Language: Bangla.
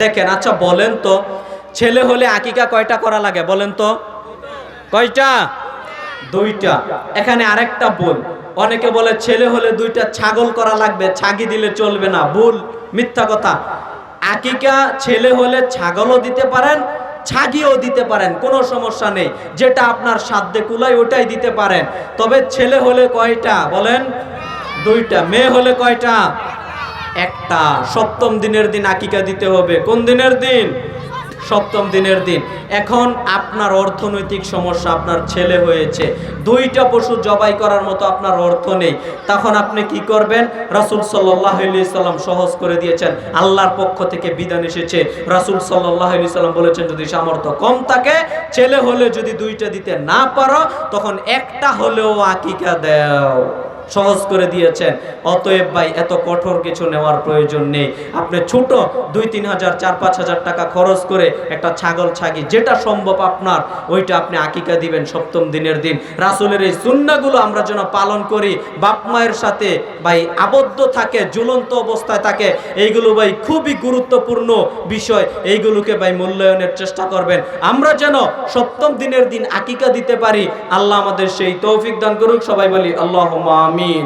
দেখেন আচ্ছা বলেন তো, ছেলে হলে আকিকা কয়টা করা লাগে বলেন তো? কয়টা? দুইটা। এখানে আরেকটা ভুল। অনেকে বলে ছেলে হলে দুইটা ছাগল করা লাগবে, ছাগি দিলে চলবে না, ভুল, মিথ্যা কথা। আকিকা ছেলে হলে ছাগলও দিতে পারেন, ছাগিও দিতে পারেন, কোনো সমস্যা নেই। যেটা আপনার সাধ্যে কুলায় ওটাই দিতে পারেন। তবে ছেলে হলে কয়টা বলেন? দুইটা। মেয়ে হলে কয়টা? একটা। সপ্তম দিনের দিন আকিকা দিতে হবে। কোন দিনের দিন? সপ্তম দিনের দিন। এখন আপনার অর্থনৈতিক সমস্যা আপনার ছেলে হয়েছে। দুইটা পশু জবাই করার মতো আপনার অর্থ নেই। তখন আপনি কি করবেন? রাসুল সাল্লাম সহজ করে দিয়েছেন। আল্লাহর পক্ষ থেকে বিধান এসেছে। রাসুল সাল্লাম বলেছেন, যদি সামর্থ্য কম থাকে, ছেলে হলে যদি দুইটা দিতে না পারো, তখন একটা হলেও আকিকা দাও। সহজ করে দিয়েছেন। অতএব ভাই, এত কঠোর কিছু নেওয়ার প্রয়োজন নেই। আপনি ছোট দুই, তিন হাজার, চার, পাঁচ হাজার টাকা খরচ করে একটা ছাগল ছাগি, যেটা সম্ভব আপনার, ওইটা আপনি আকিকা দিবেন সপ্তম দিনের দিন। রাসুলের এই সুন্নাগুলো আমরা যেন পালন করি, বাপ মায়ের সাথে ভাই আবদ্ধ থাকে, ঝুলন্ত অবস্থায় থাকে, এইগুলো ভাই খুবই গুরুত্বপূর্ণ বিষয়। এইগুলোকে ভাই মূল্যায়নের চেষ্টা করবেন। আমরা যেন সপ্তম দিনের দিন আকিকা দিতে পারি, আল্লাহ আমাদের সেই তৌফিক দান করুক। সবাই বলি আল্লাহ আমিন